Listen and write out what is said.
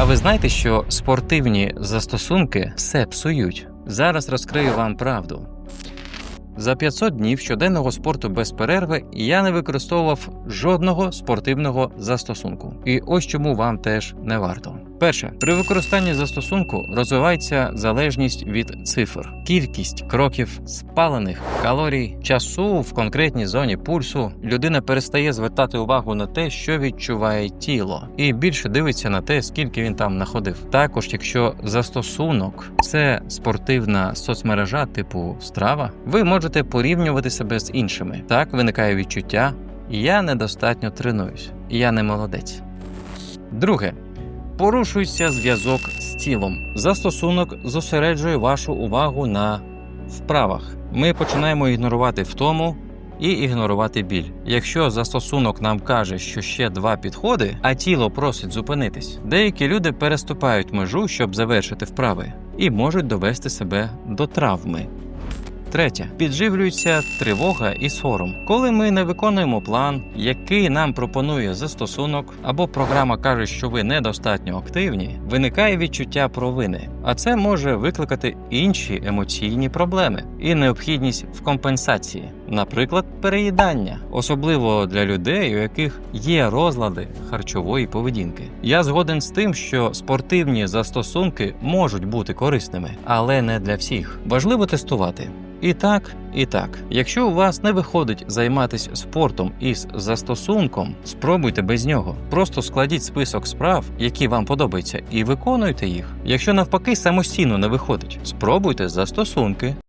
А ви знаєте, що спортивні застосунки все псують? Зараз розкрию вам правду. За 500 днів щоденного спорту без перерви я не використовував жодного спортивного застосунку. І ось чому вам теж не варто. Перше, при використанні застосунку розвивається залежність від цифр, кількість кроків, спалених калорій, часу в конкретній зоні пульсу. Людина перестає звертати увагу на те, що відчуває тіло, і більше дивиться на те, скільки він там находив. Також, якщо застосунок це спортивна соцмережа типу страва, ви можете порівнювати себе з іншими. Так виникає відчуття: я недостатньо тренуюсь, я не молодець. Друге. Порушується зв'язок з тілом. Застосунок зосереджує вашу увагу на вправах. Ми починаємо ігнорувати втому і ігнорувати біль. Якщо застосунок нам каже, що ще два підходи, а тіло просить зупинитись, деякі люди переступають межу, щоб завершити вправи, і можуть довести себе до травми. Третє підживлюється тривога і сором. Коли ми не виконуємо план, який нам пропонує застосунок, або програма каже, що ви недостатньо активні, виникає відчуття провини, а це може викликати інші емоційні проблеми і необхідність в компенсації, наприклад, переїдання, особливо для людей, у яких є розлади харчової поведінки. Я згоден з тим, що спортивні застосунки можуть бути корисними, але не для всіх. Важливо тестувати. І так, і так. Якщо у вас не виходить займатися спортом із застосунком, спробуйте без нього. Просто складіть список справ, які вам подобаються, і виконуйте їх. Якщо навпаки самостійно не виходить, спробуйте застосунки.